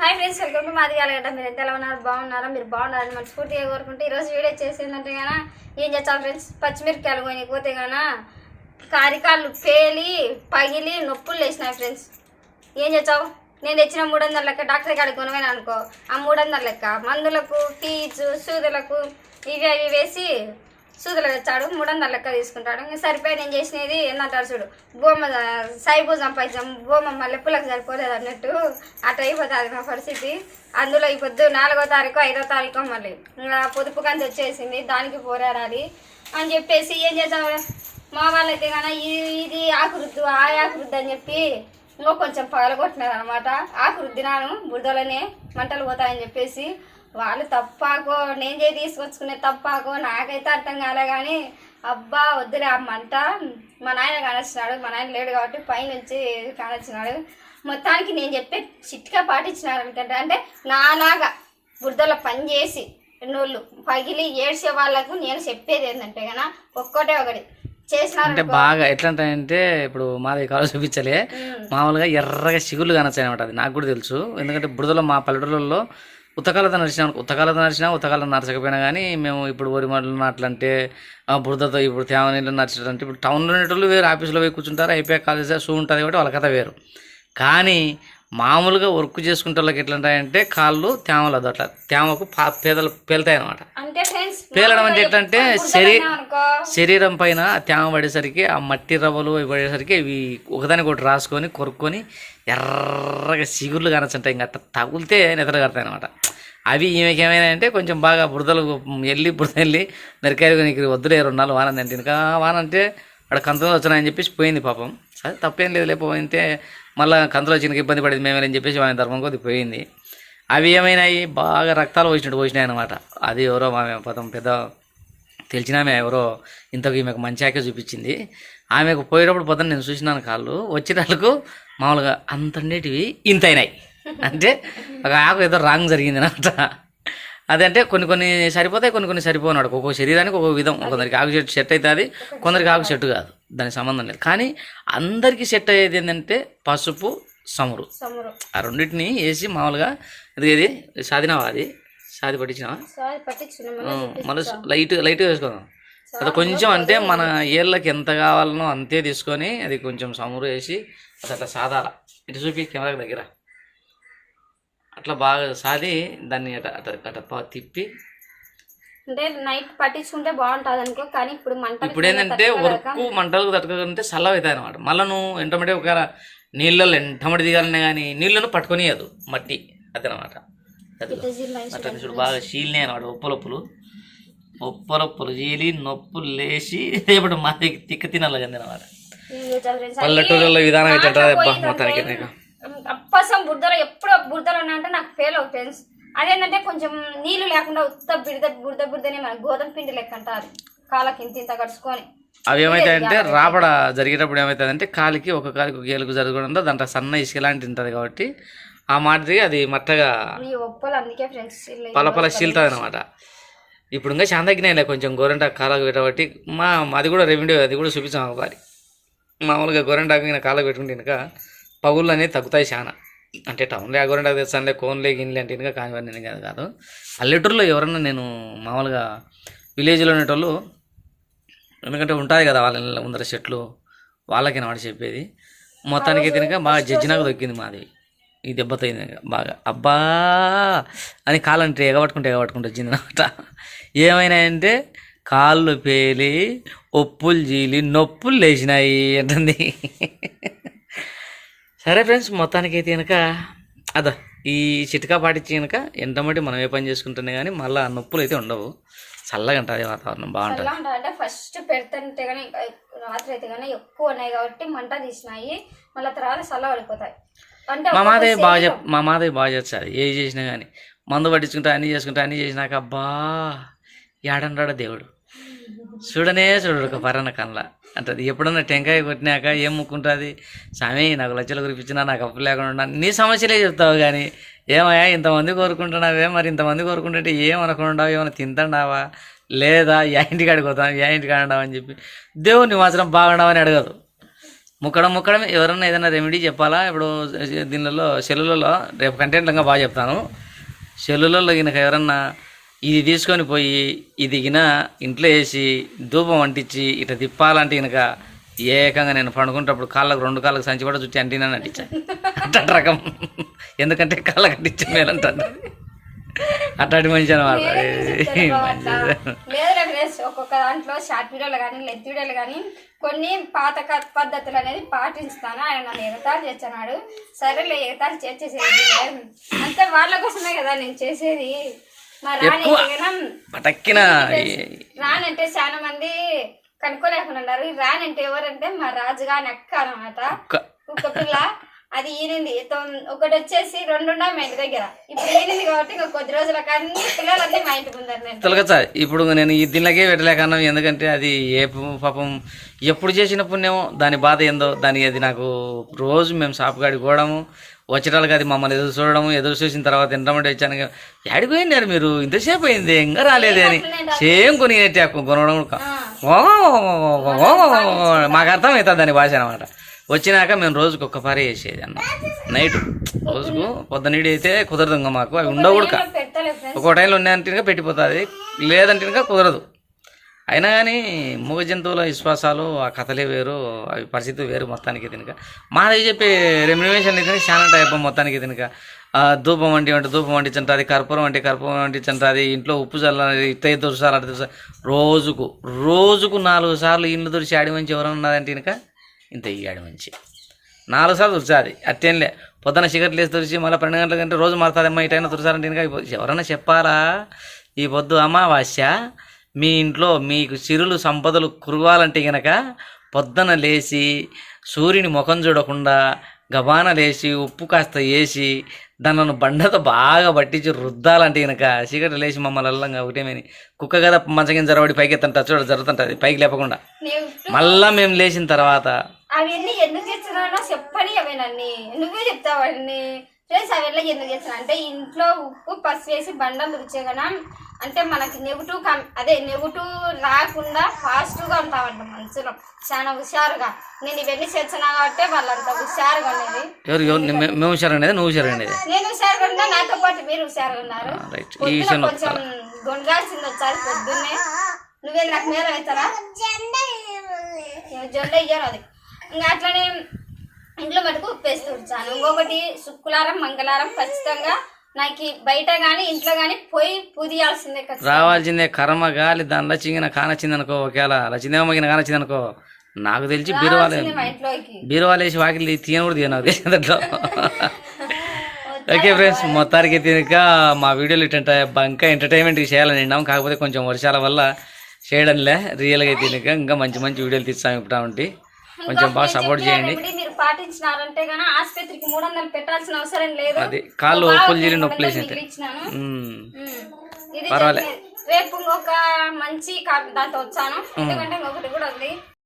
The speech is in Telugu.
హాయ్ ఫ్రెండ్స్ వెల్కమ్ టు మాది అలగడ్డ మీరు ఎంత ఎలా ఉన్నారు? బాగున్నారా? మీరు బాగున్నారని మనస్ఫూర్తిగా కోరుకుంటే ఈరోజు వీడియో చేసి ఏంటంటే ఏం చేస్తాం ఫ్రెండ్స్ పచ్చిమిరపకాయలు కొని పోతే గాన కారికాళ్ళు పేలి పగిలి నొప్పులు లేచినాయి ఫ్రెండ్స్ ఏం చేస్తావు? నేను తెచ్చిన మూడు వందల లెక్క డాక్టర్ కాడికి కొనవేనా అనుకో. ఆ మూడు వందల లెక్క మందులకు ఫీజు సూదులకు ఇవి అవి వేసి సూదులు తెచ్చాడు మూడు వందల లెక్క తీసుకుంటాడు. ఇంకా సరిపోయి నేను చేసినది ఏంటంటాడు చూడు బొమ్మ సైబు సంపాదించాం బొమ్మ మల్లెప్పులకు సరిపోలేదు అన్నట్టు అటు అయిపోతుంది మా పరిస్థితి. అందులో ఈ పొద్దు నాలుగో తారీఖు ఐదో తారీఖు మళ్ళీ. ఇంకా పొదుపు కంచి వచ్చేసింది దానికి పోరాడాలి అని చెప్పేసి ఏం చేద్దాం మా వాళ్ళైతే కానీ ఇది ఆకృద్దు ఆ ఆకురుద్దు అని చెప్పి ఇంకో కొంచెం పగలగొట్టినారు అనమాట ఆకురుద్దినాను బురదలోనే మంటలు పోతాయని చెప్పేసి వాళ్ళు తప్పాకో నేను చేసి తీసుకొచ్చుకునే తప్పాకో నాకైతే అర్థం కాలే కానీ అబ్బా వద్దులే ఆ మంట మా నాయన కానొచ్చినాడు. మా నాయన లేడు కాబట్టి పైనుంచి కానొచ్చినాడు. మొత్తానికి నేను చెప్పే చిట్కా పాటించినారు అనుకంటే అంటే నాలాగా బురదలో పని చేసి నోళ్ళు పగిలి ఏడ్చే వాళ్ళకు నేను చెప్పేది ఏంటంటే కన్నా ఒక్కటే ఒకటి. అంటే బాగా ఎట్లా అంటే ఇప్పుడు మాది కాలు చూపించలే. మామూలుగా ఎర్రగా సిగుళ్ళు కానొచ్చాయి అనమాట అది. నాకు కూడా తెలుసు. ఎందుకంటే బురదలో మా పల్లెటూళ్ళలో ఉత్తకాలతో నడిచిన ఉత్తకాలతో నడిచినా ఉత్తకాలం నడచకపోయినా కానీ మేము ఇప్పుడు వరి మడులు నాట్లంటే ఆ బురదతో ఇప్పుడు తేమ నీళ్ళు నడిచారంటే ఇప్పుడు టౌన్లో ఉండేటోళ్ళు వేరు ఆఫీస్లో పోయి కూర్చుంటారు అయిపోయాక కాలేజ్ షూ ఉంటుంది కాబట్టి వాళ్ళ కథ వేరు. కానీ మామూలుగా వర్క్ చేసుకుంటే వాళ్ళకి ఎట్లా ఉంటాయంటే కాళ్ళు తేమలదు అట్లా తేమకు పా పేదలు పేలుతాయి అనమాట అంటే పేలడం అంటే ఎట్లంటే శరీ శరీరం పైన తేమ పడేసరికి ఆ మట్టి రవ్వలు పడేసరికి ఇవి ఒకదానికి ఒకటి రాసుకొని కొరుక్కొని ఎర్రగా సిగుర్లు కానొచ్చుంటాయి ఇంకా తగిలితే తగులితే నిద్ర కడతాయి అనమాట అవి ఈమెకి ఏమైనా అంటే కొంచెం బాగా బురదలు వెళ్ళి బురద వెళ్ళి మిరకాయలు నీకు వద్దులే రెండు నాలుగు వాన ఇంకా వాన అంటే అక్కడ కంతులు వచ్చినాయని చెప్పేసి పోయింది పాపం. సరే తప్పేం లేదు లేకపోతే మళ్ళీ కంతులు వచ్చిన ఇబ్బంది పడింది మేమేనని చెప్పేసి ఆయన ధర్మం కొద్ది పోయింది. అవి ఏమైనాయి? బాగా రక్తాలు పోసినట్టు పోసినాయి అనమాట అది ఎవరో మా పదం పెద్ద తెలిసిన ఆమె ఎవరో ఇంతకు ఈమెకు మంచి ఆకే చూపించింది. ఆమెకు పోయేటప్పుడు పొద్దున్న నేను చూసినాను కాళ్ళు. వచ్చేటప్పుడు మామూలుగా అంత ఉండేటివి ఇంత అయినాయి. అంటే ఒక ఆకు ఏదో రాంగ్ జరిగింది అనమాట. అదంటే కొన్ని కొన్ని సరిపోతాయి కొన్ని కొన్ని సరిపోనాడు ఒక్కొక్క శరీరానికి ఒక్కొక్క విధం. కొందరికి ఆకు సెట్ సెట్ అవుతుంది కొందరికి ఆకు సెట్ కాదు. దానికి సంబంధం లేదు. కానీ అందరికీ సెట్ అయ్యేది ఏంటంటే పసుపు సమురు. ఆ రెండింటిని వేసి మామూలుగా ఇది సాధినావా అది? సాది పట్టించినావా? మళ్ళీ లైట్ లైట్గా వేసుకుందాం. అది కొంచెం అంటే మన ఏళ్ళకి ఎంత కావాలనో అంతే తీసుకొని అది కొంచెం సమురు వేసి అది అట్లా సాదాల ఇటు చూపి కెమెరా దగ్గర. అట్లా బాగా సాది దాన్ని అట అట తిప్పి. అంటే నైట్ పట్టించుకుంటే బాగుంటుంది అనుకో కానీ ఇప్పుడు మంట ఇప్పుడు ఏంటంటే వర్క్ మంటలకు తట్టుకుంటే చల్లవ అవుతాయి అనమాట మళ్ళీ నువ్వు ఎంటమంటే ఒక నీళ్ళల్లో ఎంటమటి దిగాలనే కానీ నీళ్ళను పట్టుకొనియదు మట్టి. అదనమాట. అది అట్లా చూడు బాగా చీలినాయి అనమాట ఉప్పలొప్పులు ఉప్పలొప్పులు చీలి నొప్పులు లేచి రేపటి మా తిక్క తినాలి కానీ అనమాట పల్లెటూరులో విధానం ఏంటంటే అబ్బా మొత్తానికి నీకు అప్పసం బురదలో ఎప్పుడు బురదలో ఉన్నా అంటే నాకు ఫెయిల్ అవుతుంది ఫ్రెండ్స్ అదేంటంటే కొంచెం నీళ్ళు లేకుండా ఉత్త బిడద బురద బురదనే మన గోధుమ పిండి లెక్క అంటారు. కాళ్ళకి ఇంత ఇంత కడుచుకొని. అవి ఏమవుతాయంటే రాబడ జరిగేటప్పుడు ఏమవుతుందంటే కాలికి ఒక కాలికి ఒక ఏలుగు జరగకుండా దాంట్లో సన్న ఇసుక లాంటి ఉంటుంది కాబట్టి ఆ మాటకి అది మట్టగా ఈ ఒప్పలు అందుకే ఫ్రెండ్స్ పల పల చీలుతుంది అనమాట ఇప్పుడు ఇంకా తగ్గినాయిలే కొంచెం గోరెంటాకు కాలకు పెట్టబట్టి మా అది కూడా రెవెన్యూ అది కూడా చూపించాం ఒకసారి. మామూలుగా గోరెంటాకు ఇంకా కాలకు పెట్టుకుంటే ఇంకా పగుళ్ళు అనేవి తగ్గుతాయి చాలా అంటే టౌన్లో ఆ గోరెంటాకు తెస్తానులే కోన్లే గిన్నెలు అంటే ఇంకా కానివ్వండి నేను కాదు కాదు. పల్లెటూరులో ఎవరన్నా నేను మామూలుగా విలేజ్లో ఉండేటోళ్ళు ఎందుకంటే ఉంటుంది కదా వాళ్ళ ముందర చెట్లు వాళ్ళకి నాడు చెప్పేది. మొత్తానికి తినక బాగా జడ్జినాక దొక్కింది మాది. ఈ దెబ్బతో బాగా. అబ్బా! అని కాలంటే ఎగబట్టుకుంటే ఎగబట్టుకుంటే వచ్చింది అనమాట. ఏమైనాయంటే కాళ్ళు పేలి ఒప్పులు చీలి నొప్పులు లేచినాయి అంటుంది. సరే ఫ్రెండ్స్ మొత్తానికి అయితే కనుక అదా ఈ చిట్కా పాటించి కనుక ఎంతమంది మనం ఏ పని చేసుకుంటున్నా కానీ మళ్ళీ ఆ నొప్పులు అయితే ఉండవు. చల్లగా ఉంటుంది వాతావరణం బాగుంటుంది. అంటే ఫస్ట్ పెడతంటే కానీ రాత్రి అయితే కానీ ఎక్కువ ఉన్నాయి కాబట్టి మంట తీసినాయి మళ్ళీ తర్వాత చల్ల పడిపోతాయి. అంటే మా మాదయ్య బాగా చెప్ మా మాదయ్య బాగా చేస్తుంది ఏ చేసినా కానీ మందు పట్టించుకుంటా అన్నీ చేసుకుంటా అన్నీ చేసినాక అబ్బా ఏడంటాడు దేవుడు. చూడనే చూడడు ఒక పరన్న కళ్ళ. అంటది ఎప్పుడన్నా టెంకాయ కొట్టినాక ఏం ముక్కుంటుంది? స్వామి నాకు లక్షలు కురిపించినా నాకు అప్పు లేకుండా నీ సమస్యలే చెప్తావు కానీ ఏమయ్యా ఇంతమంది కోరుకుంటున్నావే? మరి ఇంతమంది కోరుకుంటుంటే ఏమనుకుంటావు ఏమైనా తింటున్నావా? లేదా యా ఇంటికాడికి పోతాం యా ఇంటికాడ అని చెప్పి. దేవుని మాత్రం అని అడగదు. ముక్కడం ముక్కడం ఎవరన్నా ఏదైనా రెమెడీ చెప్పాలా? ఇప్పుడు దీనిలో సెల్లులలో రేపు కంటెంట్లంగా బాగా చెప్తాను. సెల్లులలో గినక ఎవరన్నా ఇది తీసుకొని పోయి ఇది గిన ఇంట్లో వేసి ధూపం అంటించి ఇట్లా తిప్పాలంటే గినక ఏకంగా నేను పండుకుంటప్పుడు కాళ్ళకు రెండు కాళ్ళకు సంచి కూడా చుట్టి అంటినా అంటించా. అట్ట రకం. ఎందుకంటే కాళ్ళకి అంటించే మేలంటాను అట్లాంటి మనిషి అనమాట ఒక్కొక్క దాంట్లో షార్ట్ వీడియోలు కానీ లెంత్ వీడియోలు కానీ కొన్ని పాత పద్ధతులు అనేది పాటిస్తాను. ఆయన నన్ను ఎగతాళి చేస్తున్నాడు. సరేలే ఎగతాళి చేసేసేది అంతే వాళ్ళ కోసమే కదా నేను చేసేది. ఎక్కువ. పటక్కిన రానంటే చాలా మంది కనుక్కోలేకుండా ఉన్నారు. రానంటే ఎవరంటే మా రాజుగా అక్క అనమాట కుక్క పిల్ల. అది ఈనింది ఒకటి వచ్చేసి రెండు ఉన్నాయి మా ఇంటి దగ్గర ఇప్పుడు ఈనింది కాబట్టి ఇంకా కొద్ది రోజులకు అన్ని పిల్లలన్నీ మా ఇంటికి నేను తొలగచ్చా ఇప్పుడు నేను ఈ దీనికే పెట్టలేకన్నా ఎందుకంటే అది ఏ పాపం ఎప్పుడు చేసిన పుణ్యమో దాని బాధ ఏందో దాని అది నాకు రోజు మేము షాప్ కాడికి పోవడము వచ్చేటాళ్ళకి అది మమ్మల్ని ఎదురు చూడడము ఎదురు చూసిన తర్వాత తింటామంటే వచ్చాను యాడికి పోయినారు మీరు ఇంతసేపు అయింది ఇంకా రాలేదే అని సేమ్ కొనినట్టే కొనడం మాకు అర్థమవుతుంది దాని భాష అనమాట వచ్చినాక మేము రోజుకి ఒక్క పారే చేసేది అన్న. నైట్ రోజుకు పొద్దునీడి అయితే కుదరదు ఇంకా మాకు. అవి ఫ్రెండ్స్. ఒక్కో టైంలో ఉన్నాయంటే పెట్టిపోతుంది. లేదంటే ఇంకా కుదరదు. అయినా కానీ మూగ జంతువుల విశ్వాసాలు ఆ కథలే వేరు అవి పరిస్థితి వేరు మొత్తానికి తినక. మాది చెప్పే రెమ్యునేషన్ అయితే చాలా టైప్ మొత్తానికి తినక. ధూపం వంటి వంటి ధూపం వంటించంటుంది కర్పూరం వంటి కర్పూరం వంటించంటుంది ఇంట్లో ఉప్పు చల్లని ఇత్తయ్య తులసాలు అటు రోజుకు రోజుకు నాలుగు సార్లు ఇల్లు తుడిచి ఆడి మంచి ఎవరైనా ఉన్నదంటే కనుక ఇంత ఆడి మంచి. నాలుగు సార్లు తుడిచాది. అట్టేంలే పొద్దున సిగరెట్లు వేసి తుడిచి మళ్ళీ పన్నెండు గంటల కంటే రోజు మారుతుందమ్మా టైంలో తుడిచారంటే ఇంకా. ఎవరన్నా చెప్పాలా? ఈ పొద్దు అమావాస్య మీ ఇంట్లో మీకు సిరులు సంపదలు కురవాలంటే గనక పొద్దున లేచి సూర్యుని ముఖం చూడకుండా గబాన లేచి ఉప్పు కాస్త వేసి దానిలో బండతో బాగా పట్టించి రుద్దాలంటే గనక సిగరెట్ లేచి మమ్మల్ని అల్లంగా ఒకటేమని కుక్క కదా మంచగిన జరబడి పైకి ఎత్తంట చూడ జరుగుతుంటుంది పైకి లేపకుండా. మళ్ళా మేము లేచిన తర్వాత అవన్నీ ఎందుకు చేస్తున్నానో చెప్పని అవన్నీ నువ్వే చెప్తావు అవన్నీ ఫ్రెండ్స్ అవన్నీ ఎందుకు చేస్తున్నా? అంటే ఇంట్లో ఉప్పు పసుపు వేసి బండలు రుచేగన అంటే మనకి నెగిటివ్ కం అదే నెగిటివ్ రాకుండా పాజిటివ్గా ఉంటామంట మనసులో. చాలా హుషారుగా. నేను ఇవన్నీ చేస్తున్నా కాబట్టి వాళ్ళంత హుషారుగా ఉండేది ఎవరు ఎవరు? మే- మేము హుషారు అనేది నువ్వు హుషారు అనేది నేను హుషారుగా ఉన్నా నాతో పాటు మీరు హుషారుగా ఉన్నారు. కొంచెం గొంగాల్సింది వచ్చారు పొద్దున్నే. నువ్వే నాకు మేర అవుతారా జొండ ఇయ్యాను అది. ఇంకా అట్లనే ఇంట్లో మటుకు ఉప్పేసి తుడిచాను. ఇంకొకటి శుక్రవారం మంగళవారం ఖచ్చితంగా నాకు బయట కానీ ఇంట్లో కానీ పోయి పూదియాల్సిందే రావాల్సిందే కర్మ గాలి దానిలో చింగిన కానొచ్చింది అనుకో ఒకవేళ. లచిందేమో మగిన కానొచ్చింది అనుకో. నాకు తెలిసి బీరువాలే రావాల్సిందే మా ఇంట్లోకి. బీరువాలు వేసి వాకిలి తీయను కూడా తీయను దాంట్లో ఓకే ఫ్రెండ్స్ మొత్తానికి తినక మా వీడియోలు ఇట్టంటే ఇంకా ఎంటర్టైన్మెంట్కి చేయాలని విన్నాం. కాకపోతే కొంచెం వర్షాల వల్ల చేయడంలే. రియల్గా తినక ఇంకా మంచి మంచి వీడియోలు తీస్తాం ఇప్పుడు కొంచెం బాగా సపోర్ట్ చేయండి మీరు పాటించినారంటే గానీ ఆసుపత్రికి మూడు వందలు పెట్టాల్సిన అవసరం లేదు అది కాళ్ళు ఒప్పులు జీరి మూడు నొప్పులు వందలు వేసింటే మిగిలిచ్చినాను. ఉమ్. ఉమ్. ఇది పర్వాలే. చెప్పేది. రేపు ఇంకొక మంచి దాంతో వచ్చాను ఎందుకంటే ఇంకొకటి కూడా ఉంది